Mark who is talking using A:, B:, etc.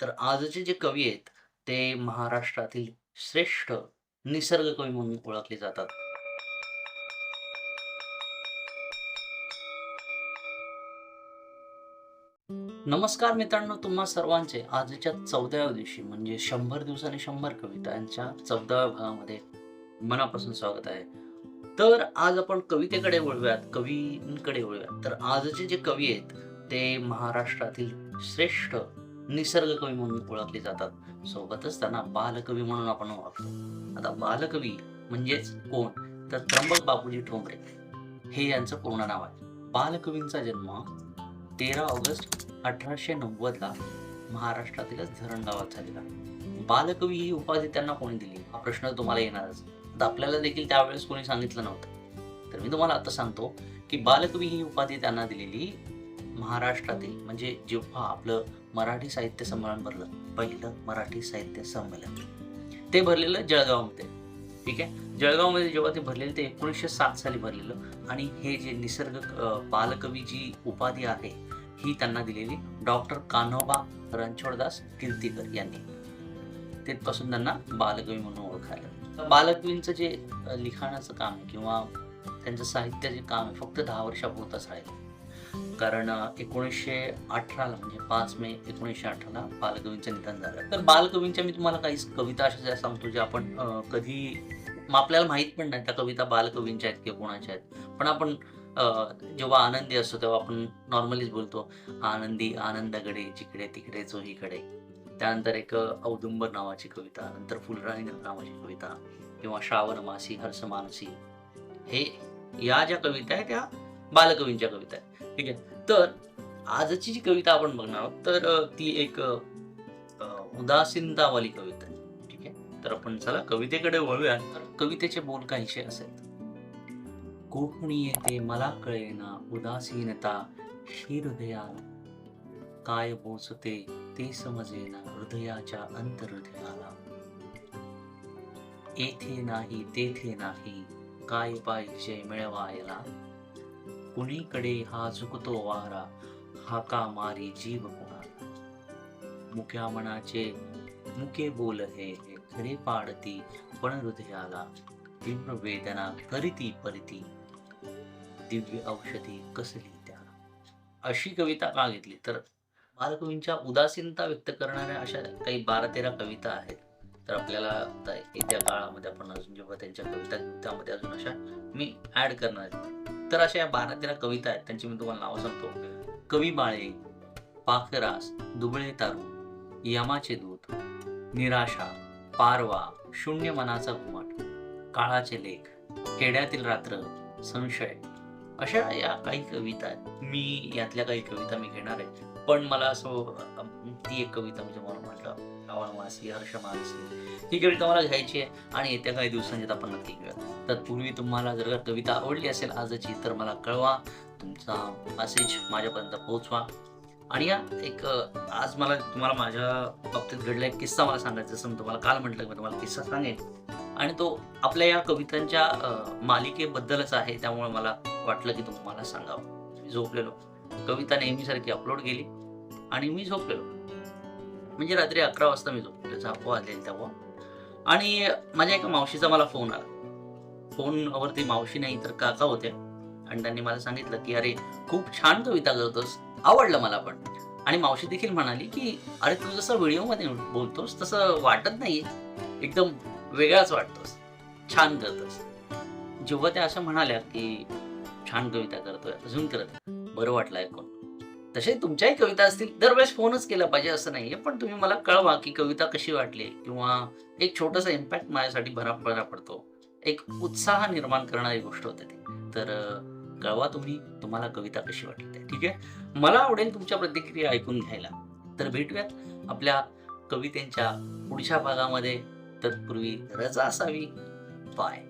A: तर आजचे जे कवी आहेत ते महाराष्ट्रातील श्रेष्ठ निसर्ग कवी म्हणून ओळखले जातात. नमस्कार मित्रांनो तुम्हा सर्वांचे आजच्या चौदाव्या दिवशी म्हणजे शंभर दिवसांनी शंभर कविता यांच्या चौदाव्या भागामध्ये मनापासून स्वागत आहे तर आज आपण कवितेकडे वळूयात कवींकडे वळूयात तर आजचे जे कवी आहेत ते महाराष्ट्रातील श्रेष्ठ निसर्ग कवी म्हणून ओळखले जातात. सोबतच त्यांना बालकवी म्हणून आपण ओळखतो. आता बालकवी म्हणजेच कोण? तर त्र्यंबक बापूजी ठोंबरे. हे यांचं पूर्ण नाव आहे. बालकवींचा जन्म तेरा ऑगस्ट अठराशे नव्वदला महाराष्ट्रातीलच धरण गावात झालेला. बालकवी ही उपाधी त्यांना कोणी दिली? हा प्रश्न तुम्हाला येणारच. आता आपल्याला देखील त्यावेळेस कोणी सांगितलं नव्हतं. तर मी तुम्हाला आता सांगतो की बालकवी ही उपाधी त्यांना दिलेली महाराष्ट्रातील म्हणजे जेव्हा आपलं मराठी साहित्य संमेलन भरलं. पहिलं मराठी साहित्य संमेलन. ते भरलेलं जळगावमध्ये. ठीक आहे? जळगावमध्ये जेव्हा ते भरलेलं ते एकोणीसशे सात साली भरलेलं. आणि हे जे निसर्ग बालकवी जी उपाधी आहे ही त्यांना दिलेली डॉक्टर कान्होबा रणछोडदास कीर्तीकर यांनी. तिथपासून त्यांना बालकवी म्हणून ओळखायला बालकवींचं जे लिखाणाचं काम आहे किंवा त्यांचं साहित्याचे काम आहे फक्त दहा वर्षापुरतंच राहिलं. कारण एकोणीसशे अठराला म्हणजे पाच मे एकोणीसशे अठराला बालकवींचं निधन झालं. तर बालकवींच्या मी तुम्हाला काही कविता अशा ज्या सांगतो ज्या आपण कधी मग आपल्याला माहीत पण नाही त्या कविता बालकवींच्या आहेत किंवा कोणाच्या आहेत. पण आपण जेव्हा आनंदी असतो तेव्हा आपण नॉर्मलीच बोलतो आनंदी आनंदगडे जिकडे तिकडे चोहीकडे त्यानंतर एक औदुंबर नावाची कविता नंतर फुलराणी नावाची कविता किंवा श्रावण मासी हर्ष मानसी. हे या ज्या कविता आहेत त्या बालकवींच्या कविता आहेत. ठीक आहे? तर आजची जी कविता आपण बघणार आहोत तर ती एक उदासीनतावाली कविता आहे. ठीक आहे? तर आपण चला कवितेकडे वळूया. तर कवितेचे बोल काहीसे असेल. कोकणी येते मला कळेना उदासीनता ही हृदयाला काय पोचते ते समजेना हृदयाच्या अंतर्हृदयाला येथे नाही तेथे नाही काय पाहिजे मिळवायला. कुणीकडे हा झुकतो वारा हाका मारी जीव कुणाला मुक्या मनाचे मुके बोल हे खरे पाडती पण हृदयाला तीव्र वेदना करीती परिती. दिव्य औषधी कसली त्याला? अशी कविता का घेतली? तर बालकवींच्या उदासीनता व्यक्त करणाऱ्या अशा काही बारा तेरा कविता आहेत. तर आपल्याला येत्या काळामध्ये आपण अजून जेव्हा त्यांच्या कविता त्यामध्ये अजून अशा मी ऍड करणार आहे. तर अशा या बारा तेरा कविता आहेत त्यांची मी तुम्हाला नावं सांगतो. कवी बाळे पाखरास दुबळे तारू यमाचे दूत निराशा पारवा शून्य मनाचा घुमट काळाचे लेख खेड्यातील रात्र संशय. अशा या काही कविता आहेत. मी यातल्या काही कविता मी घेणार आहे. पण मला असं ती एक कविता म्हणजे मला म्हटलं श्रावण मासी हर्ष मानसी. ही कविता मला घ्यायची आहे आणि येत्या काही दिवसांच्या आपण नक्की घेऊया तत्पूर्वी तुम्हाला जर का कविता आवडली असेल आजची तर मला कळवा. तुमचा मेसेज माझ्यापर्यंत पोहोचवा. आणि या एक आज मला तुम्हाला माझ्या बाबतीत घडला एक किस्सा मला सांगायचा जसं मी तुम्हाला काल म्हटलं मी तुम्हाला किस्सा सांगेन. आणि तो आपल्या या कवितांच्या मालिकेबद्दलच आहे त्यामुळे मला वाटलं की तुम्हाला सांगावं. झोपलेलो. कविता नेहमीसारखी अपलोड केली आणि मी झोपलेलो. म्हणजे रात्री अकरा वाजता मी झोपलो झाप आलेली तेव्हा. आणि माझ्या एका मावशीचा मला फोन आला. फोनवरती मावशी नाही तर काका होते आणि त्यांनी मला सांगितलं की अरे खूप छान कविता करतोस. आवडलं मला पण. आणि मावशी देखील म्हणाली की अरे तू जसं व्हिडिओमध्ये बोलतोस तसं वाटत नाही एकदम वेगळाच वाटतोस. छान करतोस. जेव्हा त्या असं म्हणाल्या की छान कविता करतोय अजून करत बरं वाटलं ऐकून. तसे तुमच्याही कविता असतील दरवेळेस फोनच केला पाहिजे असं नाहीये पण तुम्ही मला कळवा की कविता कशी वाटली किंवा एक छोटासा इम्पॅक्ट माझ्यासाठी भरा पडतो. एक उत्साह निर्माण करणारी गोष्ट होते ती. तर कळवा तुम्ही तुम्हाला कविता कशी वाटली ठीक आहे? मला आवडेल तुमच्या प्रतिक्रिया ऐकून घ्यायला. तर भेटूयात आपल्या कवितेच्या पुढच्या भागामध्ये. तत्पूर्वी रजा असावी. बाय.